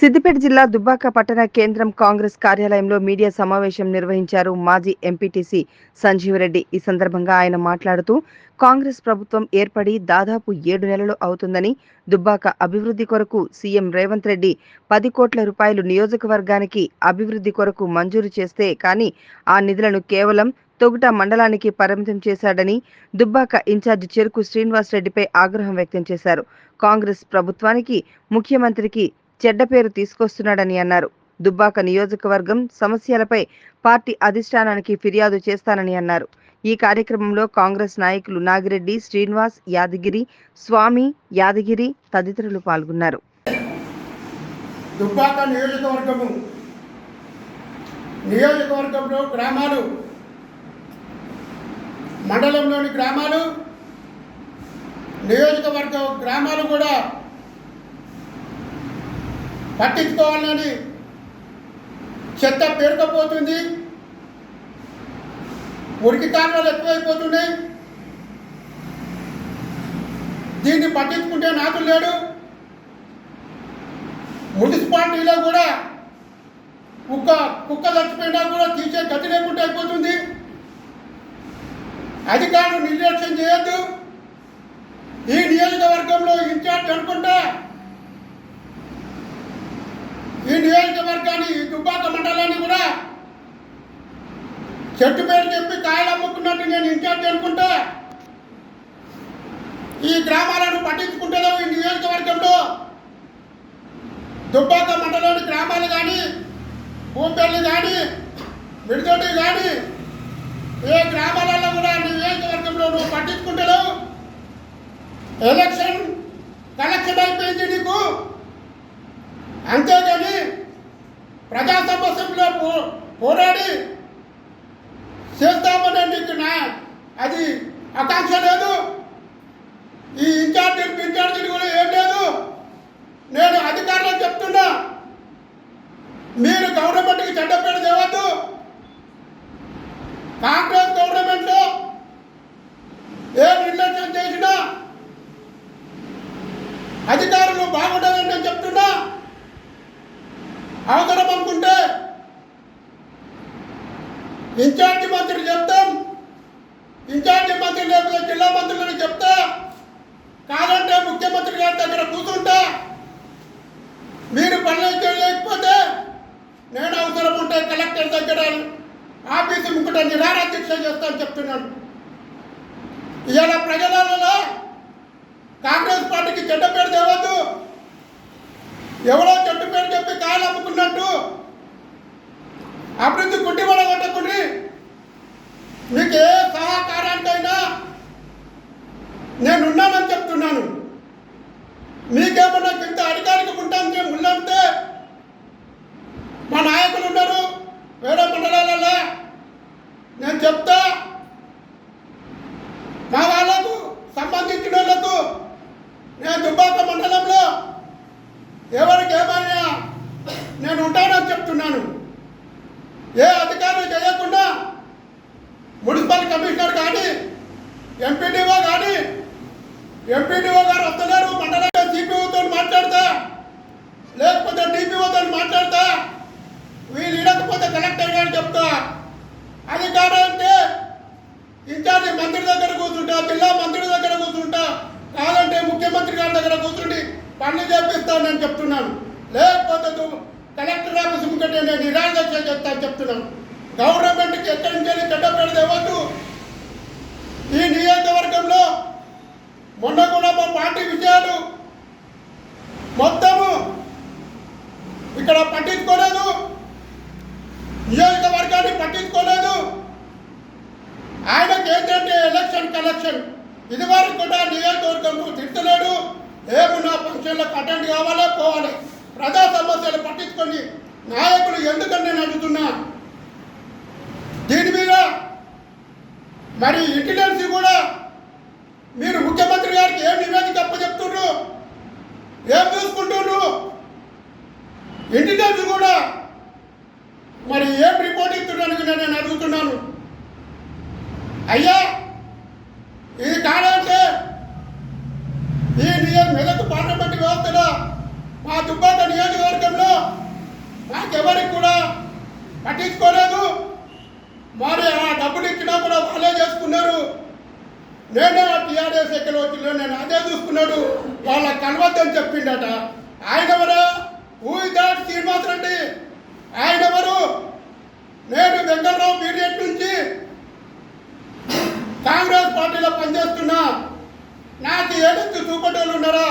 సిద్దిపేట జిల్లా దుబ్బాక పట్టణ కేంద్రం కాంగ్రెస్ కార్యాలయంలో మీడియా సమావేశం నిర్వహించారు మాజీ ఎంపీటీసీ సంజీవరెడ్డి ఈ సందర్భంగా ఆయన మాట్లాడుతూ కాంగ్రెస్ ప్రభుత్వం ఏర్పడి దాదాపు ఏడు నెలలు అవుతుందని దుబ్బాక అభివృద్ధి కొరకు సీఎం రేవంత్ రెడ్డి పది కోట్ల రూపాయలు నియోజకవర్గానికి అభివృద్ధి కొరకు మంజూరు చేస్తే కానీ ఆ నిధులను కేవలం తొగుట మండలానికి పరిమితం చేశాడని దుబ్బాక ఇన్ఛార్జ్ చెరుకు శ్రీనివాస్ రెడ్డిపై ఆగ్రహం వ్యక్తం చేశారు. కాంగ్రెస్ ప్రభుత్వానికి ముఖ్యమంత్రికి చెడ్డ పేరు తీసుకొస్తున్నాడని అన్నారు. దుబ్బాక నియోజకవర్గం సమస్యలపై పార్టీ అధిష్టానానికి ఫిర్యాదు చేస్తానని అన్నారు. ఈ కార్యక్రమంలో కాంగ్రెస్ నాయకులు నాగిరెడ్డి శ్రీనివాస్ యాదగిరి స్వామి యాదగిరి తదితరులు పాల్గొన్నారు. దుబ్బాక నియోజకవర్గము నియోజకవర్గంలో గ్రామాలు మండలంలోని గ్రామాలు నియోజకవర్గ గ్రామాలు కూడా పట్టించుకోవాలని చెత్త పేరుకపోతుంది. మురికి కారణాలు ఎక్కువైపోతున్నాయి దీన్ని పట్టించుకుంటే నాకు లేడు. మున్సిపాలిటీలో కూడా కుక్క కుక్క చచ్చిపోయినా కూడా తీసే గతి లేకుండా అయిపోతుంది. అధికారులు నిర్లక్ష్యం చేయొద్దు. ఈ నియోజకవర్గంలో ఇన్ఛార్జ్ అనుకుంటా ఈ నియోజకవర్గాన్ని ఈ దుబ్బాక మండలాన్ని కూడా చెట్టు పేరు చెప్పి కాయలు అమ్ముకున్నట్టు నేను ఇన్ఛార్జ్ అనుకుంటే ఈ గ్రామాలను పట్టించుకుంటలేవు ఈ నియోజకవర్గంలో దుబ్బాక మండలంలోని గ్రామాలు కానీ భూపల్లి కానీ మిడితోటి కానీ ఏ గ్రామాలలో కూడా నియోజకవర్గంలో నువ్వు పట్టించుకుంటలేవు ఎలక్షన్ కలెక్షన్ అయిపోయింది నీకు అంతేగాని ప్రజా సమస్యల్లో పో పోరాడి చేస్తామని నీకు నా అది ఆకాంక్ష లేదు. ఈ ఇన్ఛార్జీలు ఇన్ఛార్జీలు కూడా ఏం లేదు. నేను అధికారులకు చెప్తున్నా మీరు గవర్నమెంట్కి చెడ్డ పేరు తేవద్దు. కాంగ్రెస్ గవర్నమెంట్లో ఏ నిర్లక్ష్యం చేసినా అధికారులు బాగుండదని నేను చెప్తున్నా. అవసరం అనుకుంటే ఇన్ఛార్జి మంత్రి చెప్తాం. ఇన్ఛార్జి మంత్రి లేకపోతే జిల్లా మంత్రులను చెప్తా. కాదంటే ముఖ్యమంత్రి గారి దగ్గర కూర్చుంటా. మీరు పనులు చేయలేకపోతే నేను అవసరం ఉంటే కలెక్టర్ దగ్గర ఆఫీసు ముక్కట నిరాహార దీక్ష చేస్తాను చెప్తున్నాను. ఇవాళ ప్రజలలో కాంగ్రెస్ పార్టీకి చెడ్డ పేరు తేవద్దు. ఎవరో చెడ్డ పేరు చెప్పి కాయలు అమ్ముకున్నట్టు అభివృద్ధి కుట్టిబడ కొట్టకుండి మీకు ఏ సహకారానికైనా నేనున్నానని చెప్తున్నాను మీకేమన్నా ఇంత అధికారిక ఉంటాను ముళ్ళంటే మా నాయకులు ఉన్నారు వేరే మండలాలలో నేను చెప్తా మా వాళ్ళకు సంబంధించిన వాళ్ళకు నేను దుబ్బాక మండలంలో ఎవరికి ఏమైనా నేను ఉంటానని చెప్తున్నాను ఏ అధికారులు చేయకుండా మున్సిపల్ కమిషనర్ కానీ ఎంపీడీఓ కానీ ఎంపీడీఓ గారు వస్తున్నారు మండలంగా సిపిఓతో మాట్లాడతా లేకపోతే డిపిఓతో మాట్లాడతా వీళ్ళు ఇడకపోతే కలెక్టర్ గారు చెప్తా. అది కాదంటే ఇన్ఛార్జి మంత్రి దగ్గర కూర్చుంటా జిల్లా మంత్రి దగ్గర కూర్చుంటా కాదంటే ముఖ్యమంత్రి గారి దగ్గర కూర్చుండి పనులు చేపిస్తానని చెప్తున్నాను. లేకపోతే నువ్వు కలెక్టర్ ఆఫీస్ ముక్కటే నేను నిరాదక్ష చెప్తాను చెప్తున్నాను. గవర్నమెంట్కి ఎక్కడి నుంచి చెడ్డ పెడితే ఇవ్వద్దు ఈ నియోజకవర్గంలో మొన్న కూడా మా పార్టీ విషయాలు మొత్తము ఇక్కడ పట్టించుకోలేదు. నియోజకవర్గాన్ని పట్టించుకోలేదు. ఆయనకి ఏంటంటే ఎలక్షన్ కలెక్షన్. ఇది వరకు కూడా నియోజకవర్గం తిట్టలేడు ఏమున్నా ఫంక్షన్లకు అటెండ్ కావాలా పోవాలి. ప్రజా సమస్యలు పట్టించుకొని నాయకులు ఎందుకని నేను అడుగుతున్నా? దీని మీద మరి ఇంటెలిజెన్స్ కూడా మీరు ముఖ్యమంత్రి గారికి ఏం నివేదిక చెప్తుండ్రు ఏం చూసుకుంటున్నారు ఇంటెలిజెన్స్ కూడా మరి ఏం రిపోర్ట్ ఇస్తున్నాను నేను అడుగుతున్నాను. అయ్యా ఇది కాదంటే ఈ నియోజక మెదక్ పార్లమెంట్ వ్యవస్థలో మా దుబ్బాక నియోజకవర్గంలో మాకెవరికి కూడా పట్టించుకోలేదు. మరి ఆ డబ్బులు ఇచ్చినా కూడా వాళ్ళే చేసుకున్నారు. నేనే ఆ టీఆర్ఎస్ ఎక్కడ వచ్చిలో నేను అదే చూసుకున్నాడు. వాళ్ళ కలవద్దని చెప్పిండట. ఆయన ఎవరు? ఊ దాట్ శ్రీనివాస్ రెడ్డి? ఆయన ఎవరు? నేను వెంకటరావు పీరియడ్ నుంచి కాంగ్రెస్ పార్టీలో పనిచేస్తున్నా. నాకు ఏడెత్తు చూపటోళ్ళు ఉన్నారా?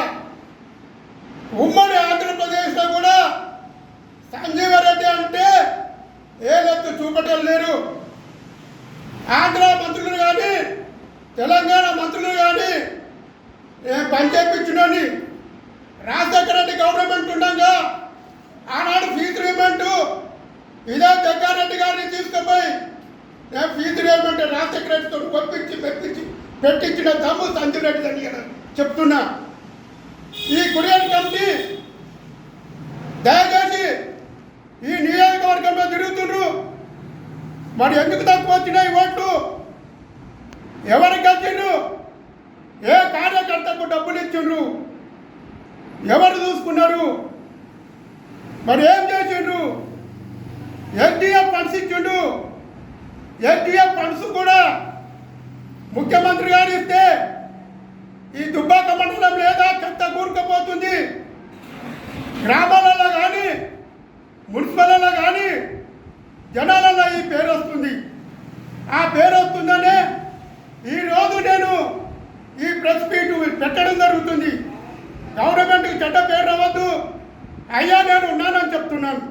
ఉమ్మడి ఆంధ్రప్రదేశ్లో కూడా సంజీవ రెడ్డి అంటే ఏలెత్తు చూపటోళ్ళు లేరు. ఆంధ్ర మంత్రులు కానీ తెలంగాణ మంత్రులు కానీ నేను పని రాజశేఖర రెడ్డి గవర్నమెంట్ ఉండగా ఆనాడు ఫీజు రీమెంట్ ఇదే జగ్గారెడ్డి గారిని తీసుకుపోయి నేను ఫీజు రీమెంట్ రాజశేఖర రెడ్డితో కొప్పించి మెప్పించి పెట్టించిన తమ్ము సంజయ్ రెడ్డి దగ్గర చెప్తున్నా. ఈ కురియర్ కమిటీ దయచేసి ఈ నియోజకవర్గంలో తిరుగుతుండ్రు మరి ఎందుకు తక్కువ వచ్చినాయి ఓట్లు? ఎవరికి వచ్చిండ్రు ఏ కార్యకర్తకు డబ్బులు ఇచ్చిండ్రు? ఎవరు చూసుకున్నారు? మరి ఏం చేసిండ్రు? ఎన్టీఎఫ్ ఫండ్స్ ఇచ్చిండు ఎన్టీఎఫ్ ఫండ్స్ కూడా ముఖ్యమంత్రి గారు ఇస్తే ఈ దుబ్బాక మండలం లేదా చెత్త కూరుకుపోతుంది. గ్రామ కానీ మున్సిపల్లో కానీ జనాలలో ఈ పేరు వస్తుంది ఆ పేరు వస్తుందనే ఈరోజు నేను ఈ ప్రెస్ మీట్ పెట్టడం జరుగుతుంది చెడ్డ పేరు రావద్దు. అయ్యా నేను ఉన్నానని చెప్తున్నాను.